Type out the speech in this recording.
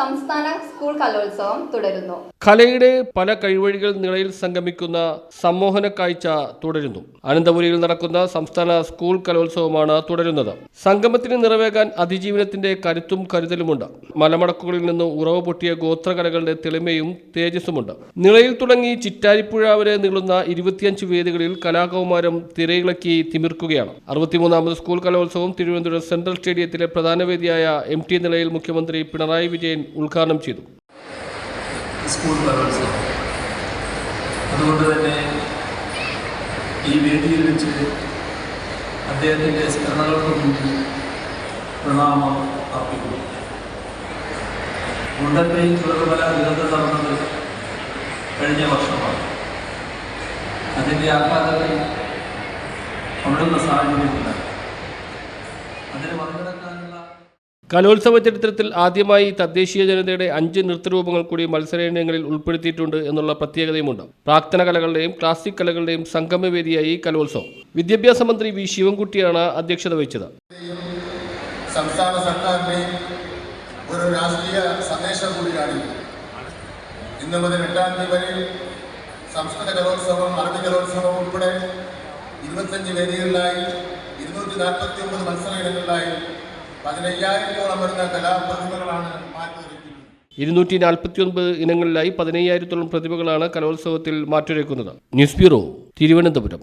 സംസ്ഥാന സ്കൂൾ കലോത്സവം തുടരുന്നു. കലയുടെ പല കഴിവഴികൾ നിലയിൽ സംഗമിക്കുന്ന സമ്മോഹന കാഴ്ച തുടരുന്നു. അനന്തപുരിയിൽ നടക്കുന്ന സംസ്ഥാന സ്കൂൾ കലോത്സവമാണ് തുടരുന്നത്. സംഗമത്തിന് നിറവേകാൻ അതിജീവനത്തിന്റെ കരുത്തും കരുതലുമുണ്ട്. മലമടക്കുകളിൽ നിന്ന് ഉറവ് പൊട്ടിയ ഗോത്രകലകളുടെ തെളിമയും തേജസ്സുമുണ്ട്. നിളയിൽ തുടങ്ങി ചിറ്റാരിപ്പുഴ വരെ നീളുന്ന ഇരുപത്തിയഞ്ച് വേദികളിൽ കലാകൗമാരം തിരയിളക്കി തിമിർക്കുകയാണ്. അറുപത്തിമൂന്നാമത് സ്കൂൾ കലോത്സവം തിരുവനന്തപുരം സെൻട്രൽ സ്റ്റേഡിയത്തിലെ പ്രധാന വേദിയായ എം ടി നിലയിൽ മുഖ്യമന്ത്രി പിണറായി വിജയൻ ഉദ്ഘാടനം ചെയ്തു. സ്കൂൾ അതുകൊണ്ട് തന്നെ ഈ വേദിയിൽ വെച്ച് അദ്ദേഹത്തിന്റെ സ്മരണകൾക്ക് മുന്നിൽ പ്രണാമം അർപ്പിക്കുന്നു. മുണ്ടക്കൈ ചുവടുമല ദുരന്തം നടന്നത് കഴിഞ്ഞ വർഷമാണ്. അതിന്റെ ആഘാതത്തിൽ അവിടുന്ന സാഹചര്യമില്ല അതിന് മറികടക്കാനുള്ള കലോത്സവ ചരിത്രത്തിൽ ആദ്യമായി തദ്ദേശീയ ജനതയുടെ അഞ്ച് നൃത്തരൂപങ്ങൾ കൂടി മത്സര മത്സരയിനങ്ങളിൽ ഉൾപ്പെടുത്തിയിട്ടുണ്ട് എന്നുള്ള പ്രത്യേകതയുമുണ്ട്. പ്രാക്തന കലകളുടെയും ക്ലാസിക് കലകളുടെയും സംഗമവേദിയായി കലോത്സവം. വിദ്യാഭ്യാസ മന്ത്രി വി ശിവൻകുട്ടിയാണ് അധ്യക്ഷത വഹിച്ചത്. സംസ്ഥാന സർക്കാരിന്റെയും ഒരു രാഷ്ട്രീയ സന്ദേശം കൂടിയാണ്. ഇന്ന് മുതൽ എട്ടാം തീയതി വരെ സംസ്കൃത കലോത്സവം അറബി കലോത്സവം ഉൾപ്പെടെ ഇരുപത്തഞ്ച് വേദികളിലായി ഇരുന്നൂറ്റി നാൽപ്പത്തി ഒമ്പത് മത്സര ഇനങ്ങളിലായി വരുന്ന കലാപ്രതിഭകളാണ് ഇരുന്നൂറ്റി നാൽപ്പത്തിയൊൻപത് ഇനങ്ങളിലായി പതിനയ്യായിരത്തോളം പ്രതിഭകളാണ് കലോത്സവത്തിൽ മാറ്റുരയ്ക്കുന്നത്. News bureau Thiruvananthapuram.